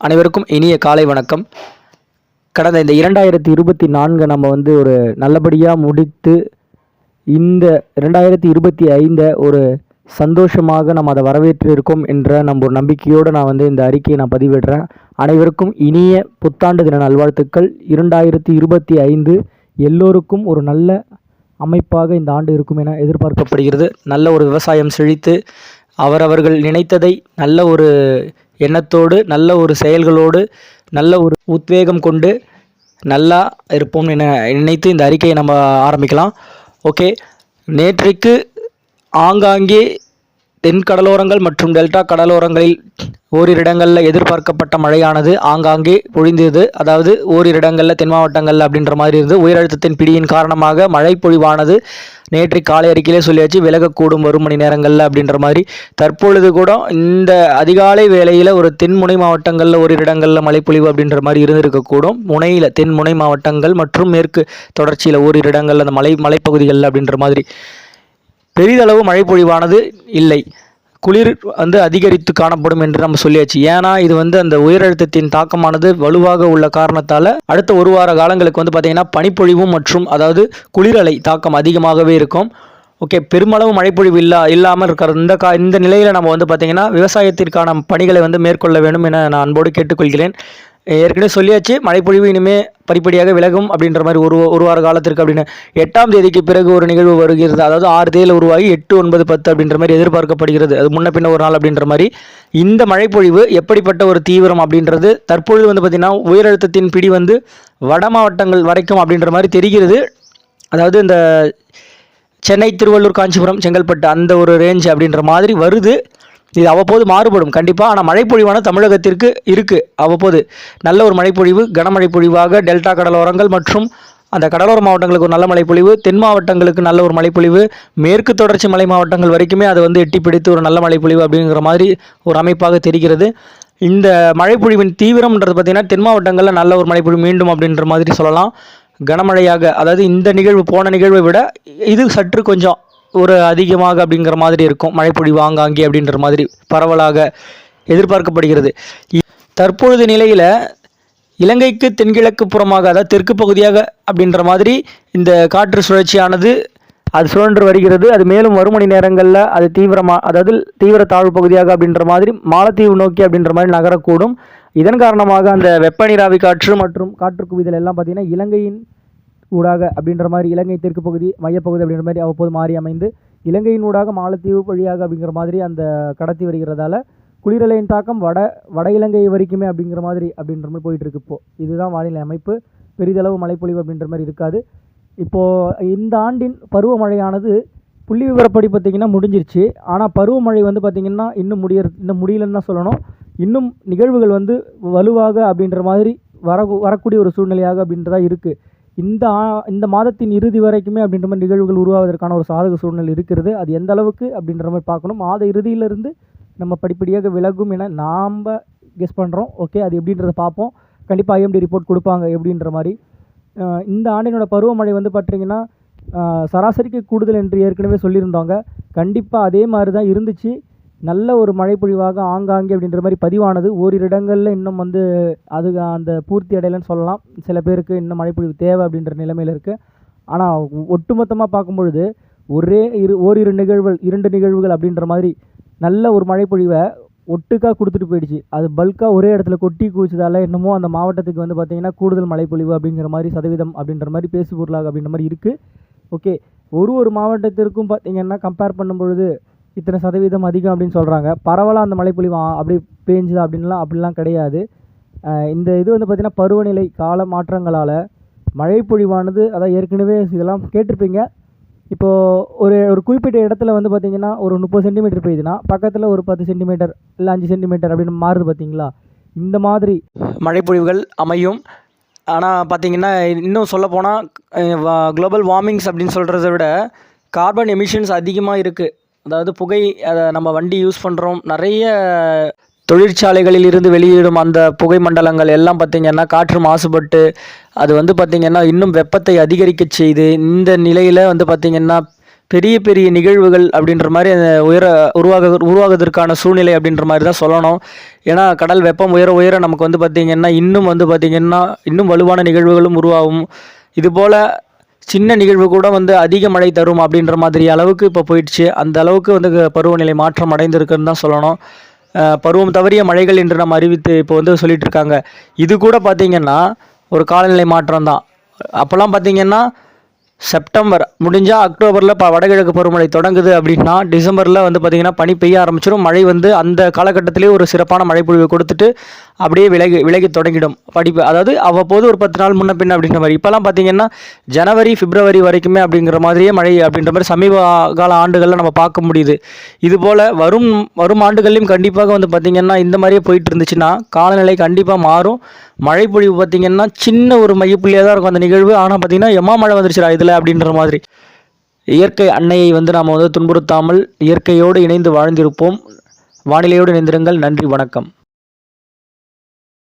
அனைவருக்கும் இனிய காலை வணக்கம். கடந்த இந்த இரண்டாயிரத்தி இருபத்தி நான்கை நம்ம வந்து ஒரு நல்லபடியாக முடித்து இந்த ரெண்டாயிரத்தி இருபத்தி ஐந்தை ஒரு சந்தோஷமாக நம்ம அதை வரவேற்று இருக்கோம் என்ற நம்ம ஒரு நம்பிக்கையோடு நான் வந்து இந்த அறிக்கையை நான் பதிவிடுறேன். அனைவருக்கும் இனிய புத்தாண்டு தின நல்வாழ்த்துக்கள். இரண்டாயிரத்தி இருபத்தி ஐந்து எல்லோருக்கும் ஒரு நல்ல அமைப்பாக இந்த ஆண்டு இருக்கும் என எதிர்பார்க்கப்படுகிறது. நல்ல ஒரு விவசாயம் செழித்து அவரவர்கள் நினைத்ததை நல்ல ஒரு எண்ணத்தோடு நல்ல ஒரு செயல்களோடு நல்ல ஒரு உத்வேகம் கொண்டு நல்லா இருப்போம் என நினைத்து இந்த அறிக்கையை நம்ம ஆரம்பிக்கலாம். ஓகே. நேற்றைக்கு ஆங்காங்கே தென் கடலோரங்கள் மற்றும் டெல்டா கடலோரங்களில் ஓரிரு இடங்களில் எதிர்பார்க்கப்பட்ட மழையானது ஆங்காங்கே பொழிந்தது. அதாவது ஓரிரு இடங்களில் தென் மாவட்டங்களில் அப்படின்ற மாதிரி இருந்து உயரழுத்தத்தின் பிடியின் காரணமாக மழை பொழிவானது நேற்று காலை அறிக்கையிலே சொல்லியாச்சு. விலகக்கூடும் வரும் மணி நேரங்களில் அப்படின்ற மாதிரி. தற்பொழுது கூட இந்த அதிகாலை வேளையில் ஒரு தென்முனை மாவட்டங்களில் ஒரு இடங்களில் மழைப்பொழிவு அப்படின்ற மாதிரி இருந்திருக்கக்கூடும் முனையில் தென்முனை மாவட்டங்கள் மற்றும் மேற்கு தொடர்ச்சியில் ஓரிரு இடங்களில் அந்த மலை மலைப்பகுதிகளில் அப்படின்ற மாதிரி பெரிதளவு மழை பொழிவானது இல்லை. குளிர் வந்து அதிகரித்து காணப்படும் என்று நம்ம சொல்லியாச்சு. ஏன்னா இது வந்து அந்த உயரழுத்தத்தின் தாக்கமானது வலுவாக உள்ள காரணத்தால் அடுத்த ஒரு வார காலங்களுக்கு வந்து பார்த்திங்கன்னா பனிப்பொழிவும் மற்றும் அதாவது குளிரலை தாக்கம் அதிகமாகவே இருக்கும். ஓகே பெருமளவு மழைப்பொழிவு இல்லா இல்லாமல் இருக்கிற இந்த கா இந்த நிலையில் நம்ம வந்து பார்த்திங்கன்னா விவசாயத்திற்கான பணிகளை வந்து மேற்கொள்ள வேண்டும் என நான் அன்போடு கேட்டுக்கொள்கிறேன். ஏற்கனவே சொல்லியாச்சு மழைப்பொழிவு இனிமே படிப்படியாக விலகும் அப்படின்ற மாதிரி ஒரு ஒரு வார காலத்திற்கு அப்படின்னு. எட்டாம் தேதிக்கு பிறகு ஒரு நிகழ்வு வருகிறது. அதாவது ஆறு தேதியில் உருவாகி எட்டு ஒன்பது பத்து அப்படின்ற மாதிரி எதிர்பார்க்கப்படுகிறது. அது முன்ன பின்ன ஒரு நாள் அப்படின்ற மாதிரி. இந்த மழைப்பொழிவு எப்படிப்பட்ட ஒரு தீவிரம் அப்படின்றது தற்பொழுது வந்து பார்த்திங்கன்னா உயரழுத்தத்தின் பிடி வந்து வட மாவட்டங்கள் வரைக்கும் அப்படின்ற மாதிரி தெரிகிறது. அதாவது இந்த சென்னை திருவள்ளூர் காஞ்சிபுரம் செங்கல்பட்டு அந்த ஒரு ரேஞ்ச் அப்படின்ற மாதிரி வருது. இது அவ்வப்போது மாறுபடும். கண்டிப்பாக ஆனால் மழைப்பொழிவான தமிழகத்திற்கு இருக்குது அவ்வப்போது நல்ல ஒரு மழைப்பொழிவு கனமழை பொழிவாக டெல்டா கடலோரங்கள் மற்றும் அந்த கடலோர மாவட்டங்களுக்கு ஒரு நல்ல மழைப்பொழிவு தென் மாவட்டங்களுக்கு நல்ல ஒரு மழைப்பொழிவு மேற்கு தொடர்ச்சி மலை மாவட்டங்கள் வரைக்குமே அதை வந்து எட்டி பிடித்து ஒரு நல்ல மழைப்பொழிவு அப்படிங்கிற மாதிரி ஒரு அமைப்பாக தெரிகிறது. இந்த மழைப்பொழிவின் தீவிரம்ன்றது பார்த்திங்கன்னா தென் மாவட்டங்களில் நல்ல ஒரு மழைப்பொழிவு மீண்டும் அப்படின்ற மாதிரி சொல்லலாம். கனமழையாக அதாவது இந்த நிகழ்வு போன நிகழ்வை விட இது சற்று கொஞ்சம் ஒரு அதிகமாக அப்படிங்கிற மாதிரி இருக்கும். மழைப்பொழிவு ஆங்காங்கே அப்படின்ற மாதிரி பரவலாக எதிர்பார்க்கப்படுகிறது. தற்பொழுது நிலையில் இலங்கைக்கு தென்கிழக்கு புறமாக அதாவது தெற்கு பகுதியாக அப்படின்ற மாதிரி இந்த காற்று சுழற்சியானது அது சுழன்று வருகிறது. அது மேலும் வரும் மணி நேரங்களில் அது தீவிரமாக அதாவது தீவிர தாழ்வு பகுதியாக அப்படின்ற மாதிரி மாலத்தீவு நோக்கி அப்படின்ற மாதிரி நகரக்கூடும். இதன் காரணமாக அந்த வெப்பநீராவி காற்று மற்றும் காற்று குவிதல் எல்லாம் பார்த்திங்கன்னா இலங்கையின் ஊடாக அப்படின்ற மாதிரி இலங்கை தெற்கு பகுதி மையப்பகுதி அப்படின்ற மாதிரி அவ்வப்போது மாறி அமைந்து இலங்கையின் ஊடாக மாலத்தீவு வழியாக அப்படிங்கிற மாதிரி அந்த கடத்தி வருகிறதால குளிரலையின் தாக்கம் வட வட இலங்கை வரைக்குமே அப்படிங்கிற மாதிரி அப்படின்ற மாதிரி போயிட்டு இப்போது இதுதான் வானிலை அமைப்பு. பெரிதளவு மழைப்பொழிவு அப்படின்ற மாதிரி இருக்காது. இப்போது இந்த ஆண்டின் பருவமழையானது புள்ளி விவரப்படி பார்த்திங்கன்னா முடிஞ்சிருச்சு. ஆனால் பருவமழை வந்து பார்த்திங்கன்னா இன்னும் முடிய இன்னும் முடியலன்னு தான் சொல்லணும். இன்னும் நிகழ்வுகள் வந்து வலுவாக அப்படின்ற மாதிரி வர வரக்கூடிய ஒரு சூழ்நிலையாக அப்படின்றதா இருக்குது இந்த ஆ- இந்த மாதத்தின் இறுதி வரைக்குமே அப்படின்ற மாதிரி நிகழ்வுகள் உருவாவதற்கான ஒரு சாதக சூழ்நிலை இருக்கிறது. அது எந்த அளவுக்கு அப்படின்ற மாதிரி பார்க்கணும். மாத இறுதியிலிருந்து நம்ம படிப்படியாக விலகும் என நாம் கெஸ் பண்ணுறோம் ஓகே அது எப்படின்றத பார்ப்போம். கண்டிப்பாக ஐஎம்டி ரிப்போர்ட் கொடுப்பாங்க எப்படின்ற மாதிரி. இந்த ஆண்டினோட பருவமழை வந்து பார்த்தீங்கன்னா சராசரிக்கு கூடுதல் என்று ஏற்கனவே சொல்லியிருந்தாங்க. கண்டிப்பாக அதே மாதிரி தான் இருந்துச்சு. நல்ல ஒரு மழைப்பொழிவாக ஆங்காங்கே அப்படின்ற மாதிரி பதிவானது. ஓரிரு இடங்களில் இன்னும் வந்து அது அந்த பூர்த்தி அடையலைன்னு சொல்லலாம். சில பேருக்கு இன்னும் மழைப்பொழிவு தேவை அப்படின்ற நிலைமையில் இருக்குது ஆனால் ஒட்டுமொத்தமாக பார்க்கும்பொழுது ஒரே இரு ஓரிரு நிகழ்வுகள் இரண்டு நிகழ்வுகள் அப்படின்ற மாதிரி நல்ல ஒரு மழைப்பொழிவை ஒட்டுக்காக கொடுத்துட்டு போயிடுச்சு. அது பல்காக ஒரே இடத்துல கொட்டி குவிச்சதால் என்னமோ அந்த மாவட்டத்துக்கு வந்து பார்த்திங்கன்னா கூடுதல் மழைப்பொழிவு அப்படிங்கிற மாதிரி சதவீதம் அப்படின்ற மாதிரி பேசு பொருளாக அப்படின்ற மாதிரி இருக்குது ஓகே ஒரு ஒரு மாவட்டத்திற்கும் பார்த்திங்கன்னா கம்பேர் பண்ணும்பொழுது இத்தனை சதவீதம் அதிகம் அப்படின்னு சொல்கிறாங்க பரவலாக அந்த மழைப்பொழிவு அப்படி பேஞ்சுது அப்படின்லாம் அப்படிலாம் கிடையாது. இந்த இது வந்து பார்த்திங்கன்னா பருவநிலை கால மாற்றங்களால் மழைப்பொழிவானது அதான் ஏற்கனவே இதெல்லாம் கேட்டிருப்பீங்க. இப்போது ஒரு ஒரு குறிப்பிட்ட இடத்துல வந்து பார்த்திங்கன்னா ஒரு முப்பது சென்டிமீட்டர் பெய்யுதுன்னா பக்கத்தில் ஒரு பத்து சென்டிமீட்டர் இல்லை அஞ்சு சென்டிமீட்டர் அப்படின்னு மாறுது பார்த்திங்களா இந்த மாதிரி. மழைப்பொழிவுகள் அமையும். ஆனால் பார்த்திங்கன்னா இன்னும் சொல்லப்போனால் குளோபல் வார்மிங்ஸ் அப்படின்னு சொல்கிறத விட கார்பன் எமிஷன்ஸ் அதிகமாக இருக்குது அதாவது புகை அதை நம்ம வண்டி யூஸ் பண்ணுறோம் நிறைய தொழிற்சாலைகளில் இருந்து வெளியிடும் அந்த புகை மண்டலங்கள் எல்லாம் பார்த்திங்கன்னா காற்று மாசுபட்டு அது வந்து பார்த்திங்கன்னா இன்னும் வெப்பத்தை அதிகரிக்க செய்து இந்த நிலையில் வந்து பார்த்திங்கன்னா பெரிய பெரிய நிகழ்வுகள் அப்படின்ற மாதிரி அந்த உயர உருவாக உருவாகுவதற்கான சூழ்நிலை அப்படின்ற மாதிரி தான் சொல்லணும். ஏன்னா கடல் வெப்பம் உயர உயர நமக்கு வந்து பார்த்திங்கன்னா இன்னும் வந்து பார்த்திங்கன்னா இன்னும் வலுவான நிகழ்வுகளும் உருவாகும். இதுபோல் சின்ன நிகழ்வு கூட வந்து அதிக மழை தரும் அப்படின்ற மாதிரி அளவுக்கு இப்போ போயிடுச்சு. அந்த அளவுக்கு வந்து பருவநிலை மாற்றம் அடைந்திருக்குன்னு தான் சொல்லணும். பருவம் தவறிய மழைகள் என்று நம்ம அறிவித்து இப்போ வந்து சொல்லிட்டு இருக்காங்க. இது கூட பார்த்திங்கன்னா ஒரு காலநிலை மாற்றம் தான். அப்போல்லாம் பார்த்திங்கன்னா செப்டம்பர் முடிஞ்சால் அக்டோபரில் இப்போ வடகிழக்கு பருவமழை தொடங்குது அப்படின்னா டிசம்பரில் வந்து பார்த்திங்கன்னா பனி பெய்ய ஆரம்பிச்சிடும் மழை வந்து அந்த காலகட்டத்திலே ஒரு சிறப்பான மழைப்பொழிவை கொடுத்துட்டு அப்படியே விலகி விலகி தொடங்கிடும். படிப்பு அதாவது அவ்வப்போது ஒரு பத்து நாள் முன்ன பின்ன அப்படின்ற மாதிரி. இப்போல்லாம் பார்த்தீங்கன்னா ஜனவரி பிப்ரவரி வரைக்குமே அப்படிங்கிற மாதிரியே மழை அப்படின்ற மாதிரி சமீப கால ஆண்டுகளில் நம்ம பார்க்க முடியுது. இதுபோல் வரும் வரும் ஆண்டுகள்லையும் கண்டிப்பாக வந்து பார்த்திங்கன்னா இந்த மாதிரியே போயிட்டு இருந்துச்சுன்னா காலநிலை கண்டிப்பாக மாறும். மழைப்பொழிவு பார்த்திங்கன்னா சின்ன ஒரு மையப்புள்ளியாக தான் இருக்கும் அந்த நிகழ்வு. ஆனால் பார்த்திங்கன்னா எம்மா மழை வந்துருச்சுடா இதில் அப்படின்ற மாதிரி. இயற்கை அன்னையை வந்து நாம் வந்து துன்புறுத்தாமல் இயற்கையோடு இணைந்து வாழ்ந்திருப்போம். வானிலையோடு இணைந்திருங்கள். நன்றி வணக்கம்.